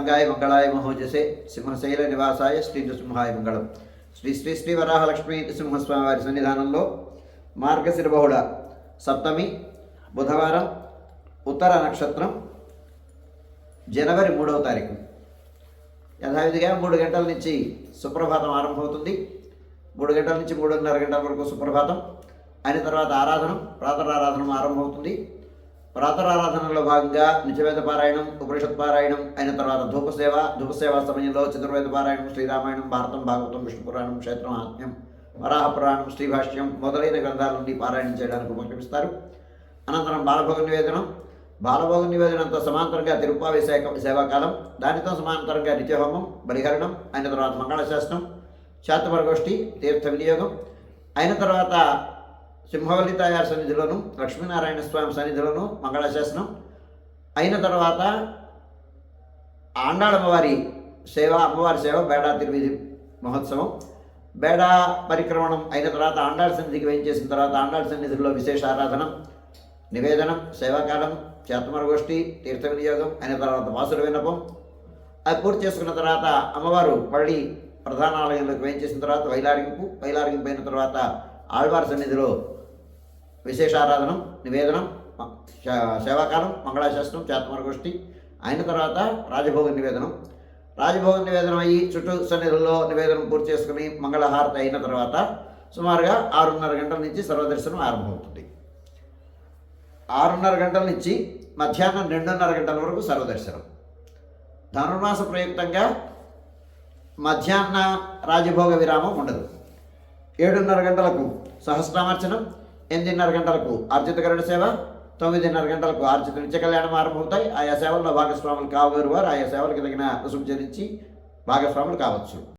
మంగళాయ మహోజసే సింహశైల నివాసాయ శ్రీ నృసింహాయ మంగళం. శ్రీ శ్రీ శ్రీ వరాహలక్ష్మీ నృసింహస్వామి వారి సన్నిధానంలో మార్గశిర బహుళ సప్తమి బుధవారం ఉత్తర నక్షత్రం జనవరి మూడవ తారీఖు. యథావిధిగా మూడు గంటల నుంచి సుప్రభాతం ఆరంభమవుతుంది. మూడు గంటల నుంచి మూడున్నర గంటల వరకు సుప్రభాతం. అయిన తర్వాత ఆరాధన ప్రాతరారాధన ఆరంభమవుతుంది. ప్రాతరారాధనలో భాగంగా నిత్యవేద పారాయణం ఉపనిషత్ పారాయణం అయిన తర్వాత ధూపసేవ ధూపసేవ సమయంలో చతుర్వేద పారాయణం శ్రీరామాయణం భారతం భాగవతం విష్ణు పురాణం క్షేత్రం ఆత్మ్యం వరాహ పురాణం శ్రీభాష్యం మొదలైన గ్రంథాల నుండి పారాయణం చేయడానికి ఉపక్రమిస్తారు. అనంతరం బాలభోగ నివేదనం. బాలభోగ నివేదనంతో సమాంతరంగా తిరుపావి సేవ సేవాకాలం. దానితో సమాంతరంగా నిత్యహోమం బలిహరణం అయిన తర్వాత మంగళశాస్త్రం శాతపరగోష్ఠి తీర్థ వినియోగం. అయిన తర్వాత సింహవల్లి తయారు సన్నిధిలోను లక్ష్మీనారాయణ స్వామి సన్నిధిలోను మంగళశాసనం. అయిన తర్వాత ఆండాళమ్మవారి సేవ అమ్మవారి సేవ బేడా తిరువిధి మహోత్సవం. బేడా పరిక్రమణం అయిన తర్వాత ఆండాళ సన్నిధికి వేయించేసిన తర్వాత ఆండాళ సన్నిధిలో విశేష ఆరాధన నివేదనం సేవాకాలం చేతమరగోష్ఠి తీర్థ వినియోగం అయిన తర్వాత వాసుల విన్నపం. అది పూర్తి చేసుకున్న తర్వాత అమ్మవారు మళ్ళీ ప్రధాన ఆలయంలోకి వేయించేసిన తర్వాత వైలారింపు వైలారింపు అయిన తర్వాత ఆళ్వారి సన్నిధిలో విశేషారాధనం నివేదనం సేవాకాలం మంగళాశాస్త్రం చేతమరగోష్ఠి. అయిన తర్వాత రాజభోగ నివేదనం. రాజభోగ నివేదనం అయ్యి చుట్టూ సన్నిధుల్లో నివేదనం పూర్తి చేసుకుని మంగళహారతి అయిన తర్వాత సుమారుగా ఆరున్నర గంటల నుంచి సర్వదర్శనం ఆరంభమవుతుంది. ఆరున్నర గంటల నుంచి మధ్యాహ్నం రెండున్నర గంటల వరకు సర్వదర్శనం. ధనుర్మాస ప్రయుక్తంగా మధ్యాహ్న రాజభోగ విరామం ఉండదు. ఏడున్నర గంటలకు సహస్రామర్చనం ఎనిమిదిన్నర గంటలకు అర్జిత గరుడ సేవ తొమ్మిదిన్నర గంటలకు ఆర్జిత నిత్య కళ్యాణం ఆరంభమవుతాయి. ఆయా సేవల్లో భాగస్వాములు కావరు వారు ఆయా సేవలకు తగిన రుసుము చెల్లించి భాగస్వాములు కావచ్చు.